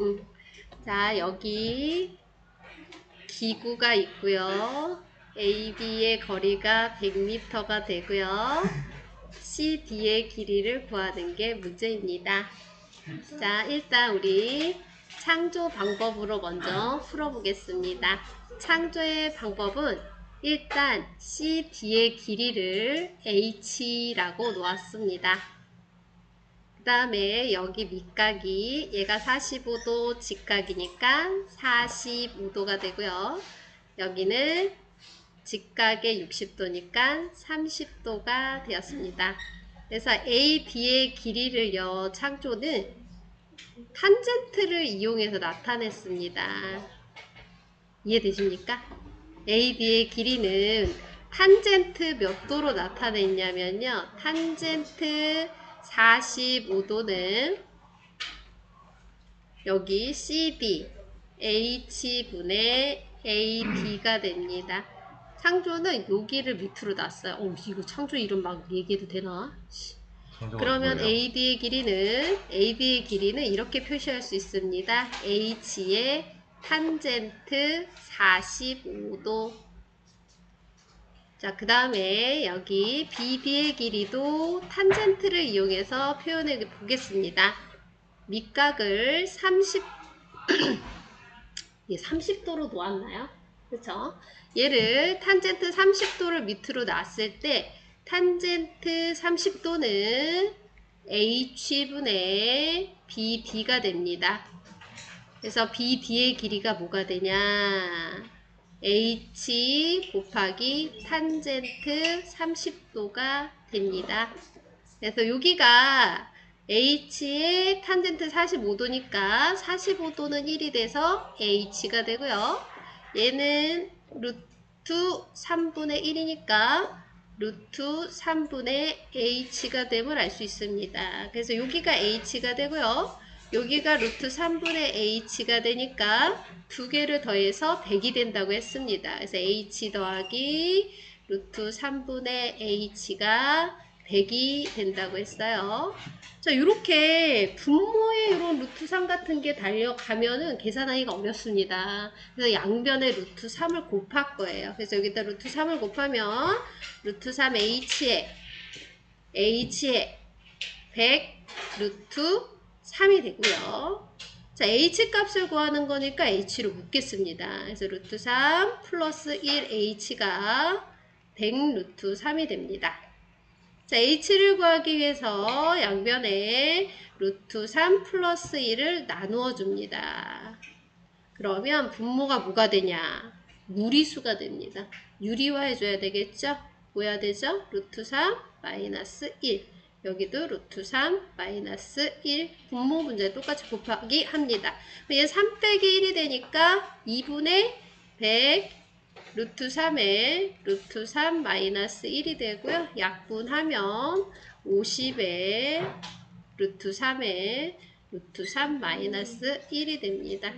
음. 자, 여기 기구가 있고요. AB의 거리가 100m가 되고요. CD의 길이를 구하는 게 문제입니다. 자, 일단 우리 창조 방법으로 먼저 풀어보겠습니다. 창조의 방법은 일단 CD의 길이를 H라고 놓았습니다. 그 다음에 여기 밑각이 얘가 45도 직각이니까 45도가 되고요. 여기는 직각의 60도니까 30도가 되었습니다. 그래서 AD의 길이를요, 창조는 탄젠트를 이용해서 나타냈습니다. 이해되십니까? AD의 길이는 탄젠트 몇 도로 나타냈냐면요. 탄젠트 45도는 여기 CD, H분의 AD가 됩니다. 창조는 여기를 밑으로 놨어요. 어, 이거 창조 이름 막 얘기해도 되나? 그러면 AD의 길이는 AD의 길이는 이렇게 표시할 수 있습니다. H의 탄젠트 45도. 자, 그 다음에 여기 BD의 길이도 탄젠트를 이용해서 표현해 보겠습니다. 밑각을 30, 예, 30도로 놓았나요? 그렇죠? 얘를 탄젠트 30도를 밑으로 놨을 때 탄젠트 30도는 H분의 BD가 됩니다. 그래서 BD의 길이가 뭐가 되냐? H 곱하기 탄젠트 30도가 됩니다. 그래서 여기가 H의 탄젠트 45도니까 45도는 1이 돼서 H가 되고요. 얘는 루트 3분의 1이니까 루트 3분의 h가 됨을 알 수 있습니다. 그래서 여기가 h가 되고요. 여기가 루트 3분의 h가 되니까 두 개를 더해서 100이 된다고 했습니다. 그래서 h 더하기 루트 3분의 h가 100이 된다고 했어요. 자, 이렇게 분모의 이런 루트 3 같은 게 달려가면은 계산하기가 어렵습니다. 그래서 양변에 루트 3을 곱할 거예요. 그래서 여기다 루트 3을 곱하면 루트 3h에 h에 100 루트 3이 되고요. 자, h 값을 구하는 거니까 h로 묶겠습니다. 그래서 루트 3 플러스 1h가 100 루트 3이 됩니다. 자, h를 구하기 위해서 양변에 루트 3 플러스 1을 나누어 줍니다. 그러면 분모가 뭐가 되냐? 무리수가 됩니다. 유리화 해줘야 되겠죠? 뭐 해야 되죠? 루트 3 마이너스 1 여기도 루트 3 마이너스 1 분모 문제 똑같이 곱하기 합니다. 얘 3 빼기 1이 되니까 2분의 100 루트 3에 루트 3 마이너스 1이 되고요. 약분하면 50에 루트 3에 루트 3 마이너스 1이 됩니다.